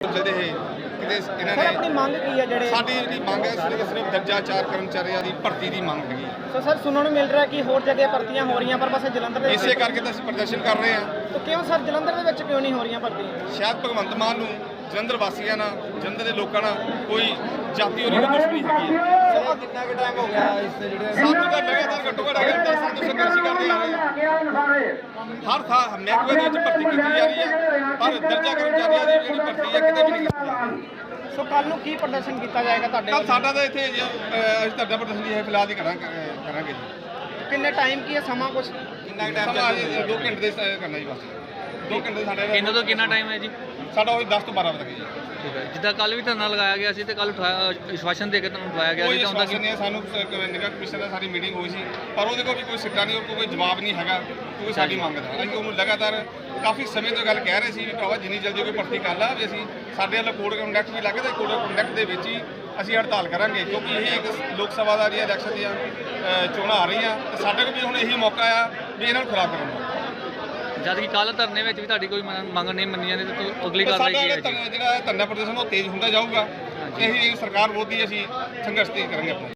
ਜਿਹੜੇ ਇਹ ਕਿਤੇ ਇਹਨਾਂ ਸਰ ਆਪਣੀ ਨੇ ਮੰਗ ਕੀ ਹੈ ਜਿਹੜੇ ਸਾਡੀ ਜਿਹੜੀ ਮੰਗ ਹੈ ਸਿਰਫ ਸਿਰਫ ਦਰਜਾ ਚਾਰ ਕਰਮਚਾਰੀਆਂ ਦੀ ਭਰਤੀ ਦੀ ਮੰਗ ਹੈਗੀ ਸੋ ਸਰ ਸੁਣਨ ਨੂੰ ਮਿਲ ਰਿਹਾ ਕਿ ਹੋਰ ਜਗ੍ਹਾ ਭਰਤੀਆਂ ਹੋ ਰਹੀਆਂ ਪਰ ਬਸ ਜਲੰਧਰ ਦੇ ਇਸੇ ਕਰਕੇ ਤਾਂ ਅਸੀਂ ਪ੍ਰਦਰਸ਼ਨ ਕਰ ਰਹੇ ਹਾਂ। ਤਾਂ ਕਿਉਂ ਸਰ ਜਲੰਧਰ ਦੇ ਵਿੱਚ ਕਿਉਂ ਨਹੀਂ ਹੋ ਰਹੀਆਂ ਭਰਤੀਆਂ? ਸ਼ਾਇਦ ਭਗਵੰਤ ਮਾਨ ਨੂੰ ਜਲੰਧਰ ਵਾਸੀਆਂ ਨਾਲ ਜਲੰਧਰ ਦੇ ਲੋਕਾਂ ਨਾਲ ਕੋਈ ਜਾਤੀ ਔਰ ਦੁਸ਼ਮਣੀ ਹੈਗੀ। ਹੈ ਸਰ ਕਿੰਨਾ ਕੁ ਟਾਈਮ ਹੋ ਗਿਆ ਇਸ ਤੇ ਜਿਹੜੇ ਸਾਨੂੰ ਤਾਂ ਲਗਾਤਾਰ ਘੱਟੋ ਘੱਟ ਅਗਰ 10 ਸਾਲ ਤੋਂ ਸੰਘਰਸ਼ ਕਰਦੇ ਆ ਰਹੇ ਹਾਂ। ਹਰ ਥਾਂ ਮਹਿਕਮੇ ਦੇ ਵਿੱਚ ਭਰਤੀ ਕੀਤੀ ਜਾ ਰਹੀ ਹੈ ਪਰ ਦਰਜਾ ਕਰਮਚਾਰੀਆਂ ਦੀ ਕਿਤੇ ਵੀ ਨਹੀਂ ਸੋ ਕੱਲ ਨੂੰ ਕੀ ਪ੍ਰਦਰਸ਼ਨ ਕੀਤਾ ਜਾਏਗਾ ਤੁਹਾਡੇ ਕੱਲ ਵੱਲੋਂ? ਸਾਡਾ ਤਾਂ ਇੱਥੇ ਜੀ, ਅਹ, ਅਸੀਂ ਤੁਹਾਡਾ ਪ੍ਰਦਰਸ਼ਨ ਜੀ ਫਿਲਹਾਲ ਹੀ ਕਰਾਂਗੇ ਅਹ, ਕਰਾਂਗੇ ਜੀ। ਕਿੰਨੇ ਟਾਈਮ ਕੀ ਹੈ? ਸਮਾਂ ਕੁਝ ਕਿੰਨਾ ਟਾਈਮ ਚੱਲੇਗਾ 2 ਘੰਟੇ ਦੇ ਸ- ਕਰਨਾ ਜੀ ਬਸ। 2 ਘੰਟੇ ਸਾਡੇ ਕਿੰਨਾ ਤੋਂ ਕਿੰਨਾ ਟਾਈਮ ਹੈ ਜੀ? ਸਾਡਾ ਉਹ 10 ਤੋਂ 12 ਵਜੇ ਤੱਕ ਜੀ। ਠੀਕ ਹੈ। ਜਿੱਦਾਂ ਕੱਲ ਵੀ ਧਰਨਾ ਲਗਾਇਆ ਗਿਆ ਸੀ ਤੇ ਕੱਲ ਵਿਸ਼ਵਾਸਨ ਦੇ ਕੇ ਤੁਹਾਨੂੰ ਉਠਾਇਆ ਗਿਆ ਸੀ ਤਾਂ ਉਹਦਾ ਆਸ਼ਵਾਸਨ ਨਹੀਂ ਹੈ, ਸਾਨੂੰ ਨਿਗਾਹ ਕਮਿਸ਼ਨ ਨਾਲ ਸਾਡੀ ਮੀਟਿੰਗ ਹੋਈ ਸੀ। ਪਰ ਉਹਦੇ ਕੋਲ ਵੀ ਕੋਈ ਸਿੱਟਾ ਨਹੀਂ ਕੋਈ ਜਵਾਬ ਨਹੀਂ ਹੈਗਾ ਕੋਈ ਸਾਡੀ ਮੰਗ ਦਾ। ਅਸੀਂ ਉਹਨੂੰ ਲਗਾਤਾਰ ਕਾਫੀ ਸਮੇਂ ਤੋਂ ਗੱਲ ਕਹਿ ਰਹੇ ਸੀ ਵੀ ਭਰਾਵਾ ਜਿੰਨੀ ਜਲਦੀ ਕੋਈ ਭਰਤੀ ਕਰ ਲਾ ਵੀ ਅਸੀਂ ਸਾਡੇ ਵੱਲੋਂ ਕੋਡ ਕੰਡਕਟ ਵੀ ਲੱਗਦਾ ਕੋਡ ਕੰਡਕਟ ਦੇ ਵਿੱਚ ਹੀ ਅਸੀਂ ਹੜਤਾਲ ਕਰਾਂਗੇ ਕਿਉਂਕਿ ਇਹ ਇੱਕ ਲੋਕ ਸਭਾ ਦਾ ਜਿਹੜੀਆਂ ਇਲੈਕਸ਼ਨ ਦੀਆਂ ਚੋਣਾਂ ਆ ਰਹੀਆਂ ਤੇ ਸਾਡੇ ਕੋਲ ਵੀ ਹੁਣ ਇਹੀ ਮੌਕਾ ਆ ਵੀ ਇਹਨਾਂ ਨੂੰ ਖਰਾਬ ਕਰਨ ਦਾ। ਜਦ ਕਿ ਕੱਲ ਧਰਨੇ ਵਿੱਚ ਵੀ ਤੁਹਾਡੀ ਕੋਈ ਮੰਗ ਮੰਗ ਨਹੀਂ ਮੰਨੀ ਜਾਂਦੀ ਤੇ ਅਗਲੀ ਤੇ ਕਾਰਵਾਈ ਸਾਡਾ ਕੀ ਹੈ ਜਿਹੜਾ ਜੀ ਧਰਨਾ- ਜਿਹੜਾ ਧਰਨਾ ਪ੍ਰਦਰਸ਼ਨ ਉਹ ਤੇਜ਼ ਹੁੰਦਾ ਜਾਊਗਾ। ਤੇ ਅਸੀਂ ਸਰਕਾਰ ਵਿਰੋਧੀ ਅਸੀਂ ਸੰਘਰਸ਼ ਤੇ ਕਰਾਂਗੇ ਆਪਣਾ।